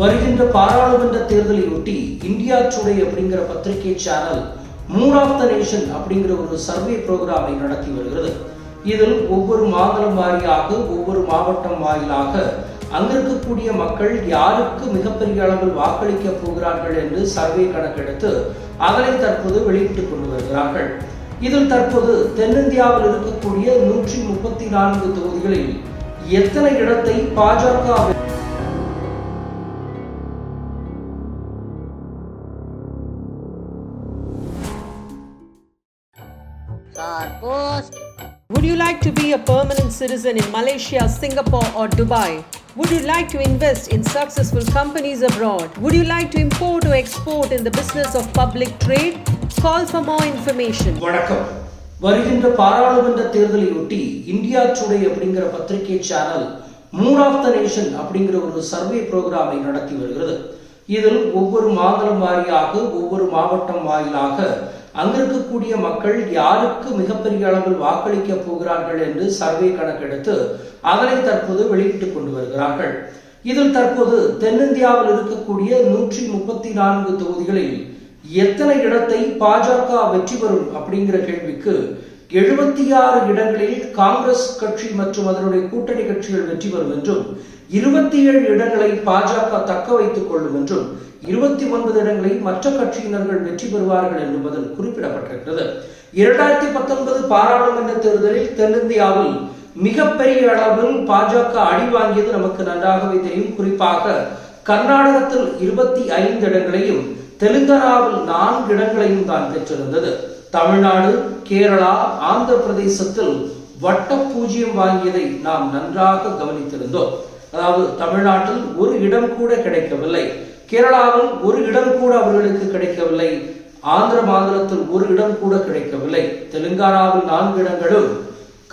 வருகின்ற பாராளுமன்ற தேர்தலையொட்டி இந்தியா டுடே அப்படிங்கிற பத்திரிகை channel mood of the nation அப்படிங்கிற ஒரு சர்வே ப்ரோக்ராமை நடத்தி வருகிறது. இதில் ஒவ்வொரு மாநிலம் வாரியாக ஒவ்வொரு மாவட்டம் வாயிலாக அங்கிருக்கக்கூடிய மக்கள் யாருக்கு மிகப்பெரிய அளவில் வாக்களிக்க போகிறார்கள் என்று சர்வே கணக்கெடுத்து அதனை தற்போது வெளியிட்டுக் கொண்டு வருகிறார்கள். இதில் தற்போது தென்னிந்தியாவில் இருக்கக்கூடிய நூற்றி முப்பத்தி நான்கு தொகுதிகளில் எத்தனை இடத்தை பாஜக Carpost. Would you like to be a permanent citizen in Malaysia, Singapore, or Dubai? Would you like to invest in successful companies abroad? Would you like to import or export in the business of public trade? Call for more information. வணக்கம் வருகின்ற பாராளுமன்ற தேர்தலையொட்டி India today அப்படிங்கிற பத்திரிகை channel mood of the nation அப்படிங்கிற ஒரு survey ப்ரோக்ராமை நடத்தி வருகிறது இதில் ஒவ்வொரு மாநிலம் வாரியாக ஒவ்வொரு மாவட்டம் வாயிலாக அங்கிருக்கக்கூடிய மக்கள் யாருக்கு மிகப்பெரிய அளவில் வாக்களிக்க போகிறார்கள் என்று சர்வே கணக்கெடுத்து அதனை தற்போது வெளியிட்டுக் கொண்டு வருகிறார்கள். இதில் தற்போது தென்னிந்தியாவில் இருக்கக்கூடிய நூற்றி முப்பத்தி நான்கு தொகுதிகளில் எத்தனை இடத்தை பாஜக வெற்றி பெறும் அப்படிங்கிற கேள்விக்கு எழுபத்தி ஆறு இடங்களில் காங்கிரஸ் கட்சி மற்றும் அதனுடைய கூட்டணி கட்சிகள் வெற்றி பெறும் என்றும் இருபத்தி ஏழு இடங்களை பாஜக தக்க வைத்துக் கொள்ளும் என்றும் இருபத்தி ஒன்பது இடங்களை மற்ற கட்சியினர்கள் வெற்றி பெறுவார்கள் என்பதில் குறிப்பிடப்பட்டிருக்கிறது. இரண்டாயிரத்தி பத்தொன்பது பாராளுமன்ற தேர்தலில் தென்னிந்தியாவில் மிகப்பெரிய அளவில் பாஜக அடி வாங்கியது நமக்கு நன்றாகவே தெரியும். குறிப்பாக கர்நாடகத்தில் இருபத்தி ஐந்து இடங்களையும் தெலுங்கானாவில் நான்கு இடங்களையும் தான் பெற்றிருந்தது. தமிழ்நாடு கேரளா ஆந்திர பிரதேசத்தில் வட்ட பூஜ்ஜியம் வாங்கியதை நாம் நன்றாக கவனித்திருந்தோம். அதாவது தமிழ்நாட்டில் ஒரு இடம் கூட கிடைக்கவில்லை. கேரளாவில் ஒரு இடம் கூட அவர்களுக்கு கிடைக்கவில்லை. ஆந்திர மாநிலத்தில் ஒரு இடம் கூட கிடைக்கவில்லை. தெலுங்கானாவில் நான்கு இடங்களும்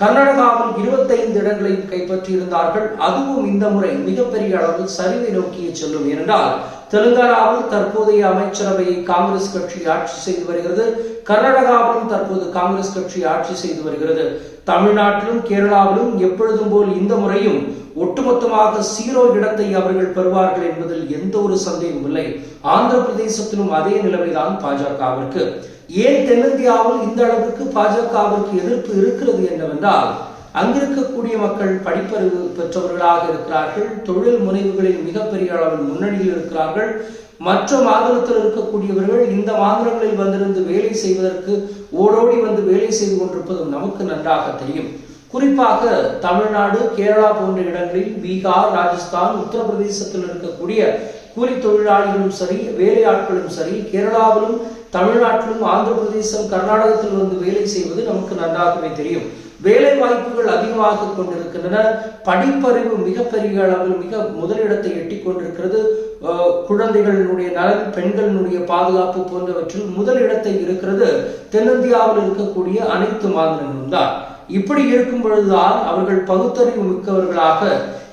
கர்நாடகாவில் இருபத்தைந்து இடங்களையும் கைப்பற்றியிருந்தார்கள். அதுவும் இந்த முறை மிகப்பெரிய அளவில் சரிவை நோக்கியே செல்லும். ஏனென்றால் தெலுங்கானாவில் தற்போதைய அமைச்சரவையை காங்கிரஸ் கட்சி ஆட்சி செய்து வருகிறது. கர்நாடகாவிலும் தற்போது காங்கிரஸ் கட்சி ஆட்சி செய்து வருகிறது. தமிழ்நாட்டிலும் கேரளாவிலும் எப்பொழுதும் போல் இந்த முறையும் ஒட்டுமொத்தமாக சீரோ இடத்தை அவர்கள் பெறுவார்கள் என்பதில் எந்த ஒரு சந்தேகமும் இல்லை. ஆந்திர பிரதேசத்திலும் அதே நிலைமைதான் பாஜகவிற்கு. ஏன் தென்னிந்தியாவில் இந்த அளவுக்கு பாஜகவிற்கு எதிர்ப்பு இருக்கிறது என்னவென்றால் அங்கிருக்கக்கூடிய மக்கள் படிப்பறிவு பெற்றவர்களாக இருக்கிறார்கள் தொழில் முனைவுகளில் மிகப்பெரிய அளவில் முன்னணியில் இருக்கிறார்கள். மற்ற மாநிலத்தில் இருக்கக்கூடியவர்கள் இந்த மாநிலங்களில் வந்திருந்து வேலை செய்வதற்கு ஓடோடி வந்து வேலை செய்து கொண்டிருப்பதும் நமக்கு நன்றாக தெரியும். குறிப்பாக தமிழ்நாடு கேரளா போன்ற இடங்களில் பீகார் ராஜஸ்தான் உத்தரப்பிரதேசத்தில் இருக்கக்கூடிய கூலி தொழிலாளிகளும் சரி வேலையாட்களும் சரி கேரளாவிலும் தமிழ்நாட்டிலும் ஆந்திர பிரதேசம் கர்நாடகத்தில் வந்து வேலை செய்வது நமக்கு நன்றாகவே தெரியும். வேலை வாய்ப்புகள் அதிகமாக கொண்டிருக்கின்றன. படிப்பறிவு மிகப்பெரிய அளவில் மிக முதலிடத்தை எட்டி கொண்டிருக்கிறது. குழந்தைகளினுடைய நலன் பெண்களினுடைய பாதுகாப்பு போன்றவற்றில் முதலிடத்தை இருக்கிறது. தென்னிந்தியாவில் இருக்கக்கூடிய அனைத்து மாநிலங்களும் தான். இப்படி இருக்கும் பொழுதுதான் அவர்கள் பகுத்தறிவு மிக்கவர்களாக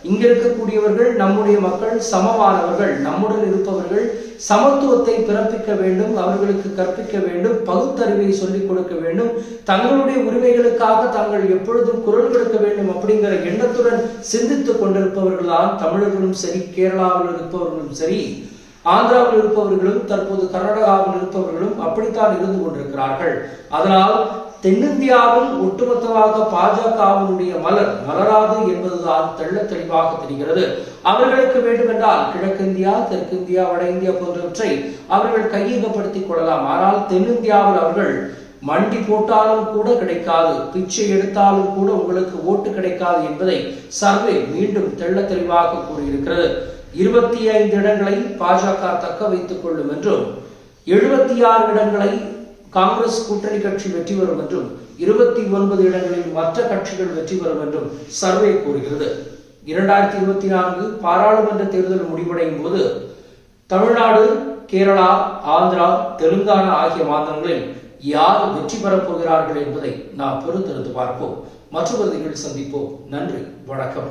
இங்க இருக்கக்கூடியவர்கள் நம்முடைய மக்கள் சமமானவர்கள் நம்முடன் இருப்பவர்கள் சமத்துவத்தை பிறப்பிக்க வேண்டும் அவர்களுக்கு கற்பிக்க வேண்டும் பகுத்தறிவை சொல்லிக் கொடுக்க வேண்டும். தங்களுடைய உரிமைகளுக்காக தாங்கள் எப்பொழுதும் குரல் கொடுக்க வேண்டும் அப்படிங்கிற எண்ணத்துடன் சிந்தித்துக் கொண்டிருப்பவர்கள்தான் தமிழர்களும் சரி கேரளாவில் இருப்பவர்களும் சரி ஆந்திராவில் இருப்பவர்களும் தற்போது கர்நாடகாவில் இருப்பவர்களும் அப்படித்தான் இருந்து கொண்டிருக்கிறார்கள். அதனால் தென்னிந்தியாவில் ஒட்டுமொத்தமாக பாஜகவினுடைய மலர் மலராது என்பதுதான் தெள்ள தெளிவாக தெரிகிறது. அவர்களுக்கு வேண்டுமென்றால் கிழக்கிந்தியா தெற்கிந்தியா வட இந்தியா போன்றவற்றை அவர்கள் கையகப்படுத்திக் கொள்ளலாம். ஆனால் தென்னிந்தியாவில் அவர்கள் மண்டி போட்டாலும் கூட கிடைக்காது பிச்சை எடுத்தாலும் கூட உங்களுக்கு ஓட்டு கிடைக்காது என்பதை சர்வே மீண்டும் தெள்ள தெளிவாக கூறியிருக்கிறது. இருபத்தி ஐந்து இடங்களை பாஜக தக்க வைத்துக் கொள்ளும் என்றும் எழுபத்தி ஆறு இடங்களை காங்கிரஸ் கூட்டணி கட்சி வெற்றி பெறும் என்றும் இருபத்தி ஒன்பது இடங்களில் மற்ற கட்சிகள் வெற்றி பெறும் என்றும் சர்வே கூறுகிறது. இரண்டாயிரத்தி இருபத்தி நான்கு பாராளுமன்ற தேர்தல் முடிவடையும் போது தமிழ்நாடு கேரளா ஆந்திரா தெலுங்கானா ஆகிய மாநிலங்களில் யார் வெற்றி பெறப் போகிறார்கள் என்பதை நாம் பொறுத்திருந்து பார்ப்போம். மற்றொரு சந்திப்போம். நன்றி. வணக்கம்.